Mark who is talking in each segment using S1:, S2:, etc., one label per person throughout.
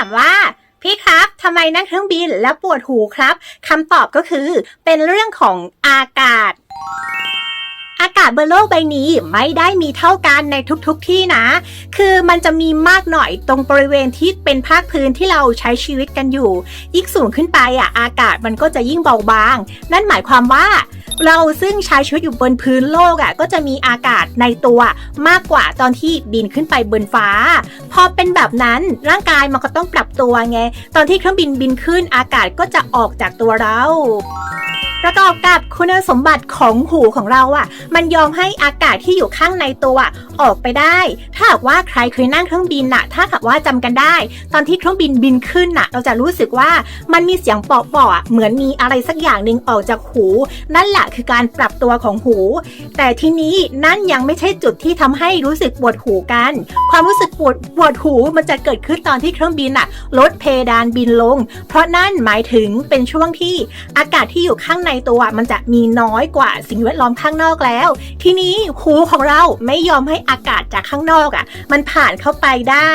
S1: ามว่าพี่ครับ ทำไมนั่งเครื่องบินแล้วปวดหูครับ คำตอบก็คือเป็นเรื่องของอากาศากาศบนโลกใบนี้ไม่ได้มีเท่ากันในทุกๆทที่นะ คือมันจะมีมากหน่อยตรงบริเวณที่เป็นภาคพื้นที่เราใช้ชีวิตกันอยู่ ยิ่งสูงขึ้นไปอะอากาศมันก็จะยิ่งเบาบาง นั่นหมายความว่าเราซึ่งใช้ชีวิตอยู่บนพื้นโลกอะก็จะมีอากาศในตัวมากกว่าตอนที่บินขึ้นไปบนฟ้า พอเป็นแบบนั้นร่างกายมันก็ต้องปรับตัวไง ตอนที่เครื่องบินบินขึ้นอากาศก็จะออกจากตัวเรา ประกอบกับคุณสมบัติของหูของเราอะ มันยอมให้อากาศที่อยู่ข้างในตัวออกไปได้ ถ้าหากว่าใครเคยนั่งเครื่องบินน่ะ ถ้าหากว่าจำกันได้ ตอนที่เครื่องบินบินขึ้นน่ะ เราจะรู้สึกว่ามันมีเสียงเปาะๆอะเหมือนมีอะไรสักอย่างหนึ่งออกจากหู นั่นแหละคือการปรับตัวของหู แต่ทีนี้นั่นยังไม่ใช่จุดที่ทำให้รู้สึกปวดหูกัน ความรู้สึกปวดปวดหูมันจะเกิดขึ้นตอนที่เครื่องบินน่ะลดเพดานบินลง เพราะนั่นหมายถึงเป็นช่วงที่อากาศที่อยู่ข้างในตัวมันจะมีน้อยกว่าสิ่งแวดล้อมข้างนอกแล้ว ทีนี้หูของเราไม่ยอมให้อากาศจากข้างนอกอะ มันผ่านเข้าไปได้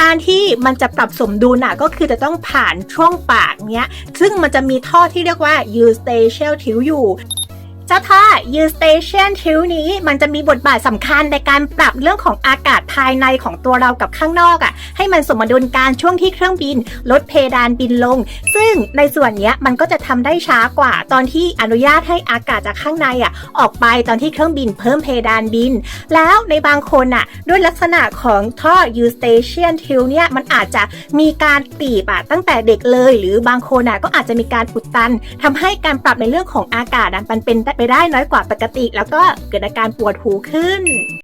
S1: การที่มันจะปรับสมดุลน่ะก็คือจะต้องผ่านช่วงปากเนี้ย ซึ่งมันจะมีท่อที่เรียกว่า eustachial tube อยู่ เจ้าท่อ eustachian tube นี้มันจะมีบทบาทสำคัญในการปรับเรื่องของอากาศภายในของตัวเรากับข้างนอกอะ่ะ ให้มันสมดุลการช่วงที่เครื่องบิน ลดเพดานบินลง ซึ่งในส่วนนี้มันก็จะทำได้ช้ากว่าตอนที่อนุญาตให้อากาศจากข้างในอะ ออกไปตอนที่เครื่องบินเพิ่มเพดานบิน แล้วในบางคนอะ ด้วยลักษณะของท่อ eustachian tube เนี่ยมันอาจจะมีการตีบอะตั้งแต่เด็กเลย หรือบางคนอะก็อาจจะมีการอุดตันทำให้การปรับในเรื่องของอากาศอะมันเป็นไปได้น้อยกว่าปกติ แล้วก็เกิดอาการปวดหูขึ้น